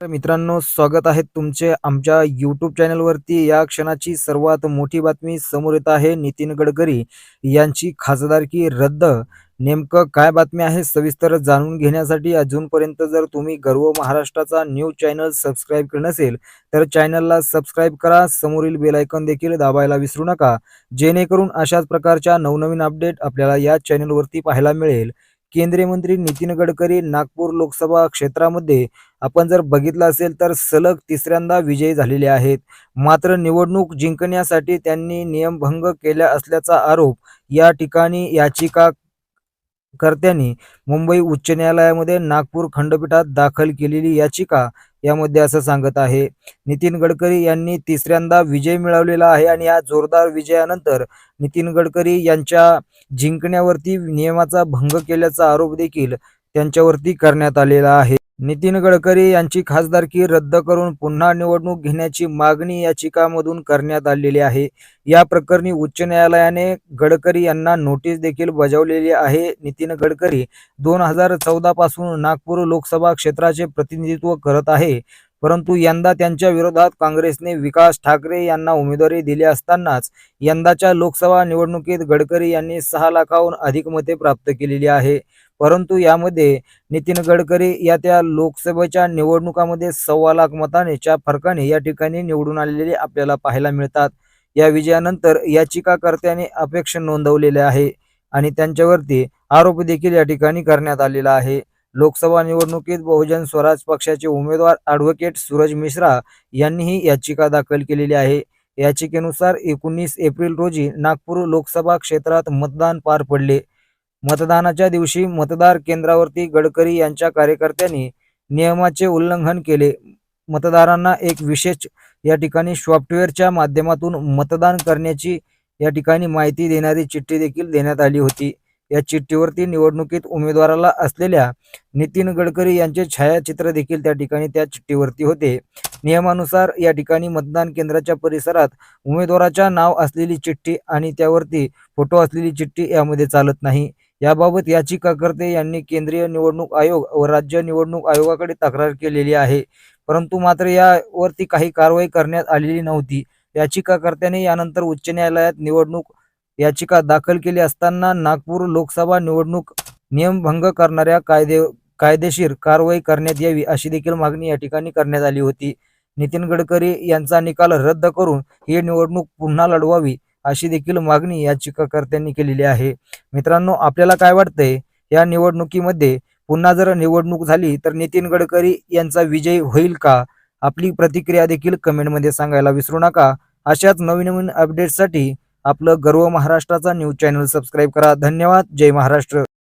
तर मित्रांनो स्वागत आहे तुमचे आमच्या यूट्यूब चॅनलवरती या क्षणाची सर्वात मोठी बातमी समोर येत आहे नितीन गडकरी यांची खासदारकी रद्द. नेमकं काय बातमी आहे सविस्तर जाणून घेण्यासाठी अजूनपर्यंत जर तुम्ही गर्व महाराष्ट्राचा न्यूज चॅनल सबस्क्राईब केलं नसेल तर चॅनलला सबस्क्राईब करा. समोरील बेलायकन देखील दाबायला विसरू नका. जेणेकरून अशाच प्रकारच्या नवनवीन अपडेट आपल्याला या चॅनलवरती पाहायला मिळेल. केंद्रीय मंत्री नितीन गडकरी नागपूर लोकसभा क्षेत्रामध्ये आपण जर बघितलं असेल तर सलग तिसऱ्यांदा विजयी झालेले आहेत. मात्र निवडणूक जिंकण्यासाठी त्यांनी नियमभंग केला असल्याचा आरोप या ठिकाणी याचिका कर्त्यांनी मुंबई उच्च न्यायालयामध्ये नागपूर खंडपीठात दाखल केलेली याचिका यामध्ये असं सांगत आहे नितीन गडकरी यांनी तिसऱ्यांदा विजय मिळवलेला आहे आणि या जोरदार विजयानंतर नितीन गडकरी यांच्या जिंकण्यावरती नियमाचा भंग केल्याचा आरोप देखील त्यांच्यावरती करण्यात आलेला आहे. नितीन गडकरी यांची खासदारकी रद्द करून पुन्हा निवडणूक घेण्याची मागणी याचिकामधून करण्यात आलेली आहे. या प्रकरणी उच्च न्यायालयाने गडकरी यांना नोटीस देखील बजावलेली आहे. नितीन गडकरी दोन हजार चौदा पासून नागपूर लोकसभा क्षेत्राचे प्रतिनिधित्व करत आहे. परंतु यंदा त्यांच्या विरोधात काँग्रेसने विकास ठाकरे यांना उमेदवारी दिली असतानाच यंदाच्या लोकसभा निवडणुकीत गडकरी यांनी सहा लाखाहून अधिक मते प्राप्त केलेली आहे. परंतु यामध्ये नितीन गडकरी या त्या लोकसभेच्या निवडणुकामध्ये सव्वा लाख मतांच्या फरकाने या ठिकाणी निवडून आलेले आपल्याला पाहायला मिळतात. या विजयानंतर याचिकाकर्त्याने अपेक्षा नोंदवलेले आहे आणि त्यांच्यावरती आरोप देखील या ठिकाणी करण्यात आलेला आहे. लोकसभा निवडणुकीत बहुजन स्वराज पक्षाचे उमेदवार ॲडव्होकेट सूरज मिश्रा यांनीही याचिका दाखल केलेली आहे. याचिकेनुसार एकोणीस एप्रिल रोजी नागपूर लोकसभा क्षेत्रात मतदान पार पडले. मतदानाच्या दिवशी मतदार केंद्रावरती गडकरी यांच्या कार्यकर्त्यांनी नियमाचे उल्लंघन केले. मतदारांना एक विशेष या ठिकाणी सॉफ्टवेअरच्या माध्यमातून मतदान करण्याची या ठिकाणी माहिती देणारी चिठ्ठी देखील देण्यात आली होती. या चिठ्ठीवरती निवडणुकीत उमेदवाराला असलेल्या नितीन गडकरी यांचे छायाचित्र देखील त्या ठिकाणी त्या चिठ्ठीवरती होते. नियमानुसार या ठिकाणी मतदान केंद्राच्या परिसरात उमेदवाराच्या नाव असलेली चिठ्ठी आणि त्यावरती फोटो असलेली चिठ्ठी यामध्ये चालत नाही. याबाबत याचिकाकर्ते यांनी केंद्रीय निवडणूक आयोग व राज्य निवडणूक आयोगाकडे तक्रार केलेली आहे. परंतु मात्र यावरती काही कारवाई करण्यात आलेली नव्हती. याचिकाकर्त्याने यानंतर उच्च न्यायालयात निवडणूक याचिका दाखल केली असताना नागपूर लोकसभा निवडणूक नियमभंग करणाऱ्या कायदे कायदेशीर कारवाई करण्यात यावी अशी देखील मागणी या ठिकाणी करण्यात आली होती. नितीन गडकरी यांचा निकाल रद्द करून ही निवडणूक पुन्हा लढवावी अशी देखील मागणी याचिकाकर्त्यांनी केलेली आहे. मित्रांनो आपल्याला काय वाटतंय? या निवडणुकीमध्ये पुन्हा जर निवडणूक झाली तर नितीन गडकरी यांचा विजय होईल का? आपली प्रतिक्रिया देखील कमेंटमध्ये सांगायला विसरू नका. अशाच नवीन नवीन अपडेट्ससाठी आपलं गर्व महाराष्ट्राचा न्यूज चॅनल सबस्क्राईब करा. धन्यवाद. जय महाराष्ट्र.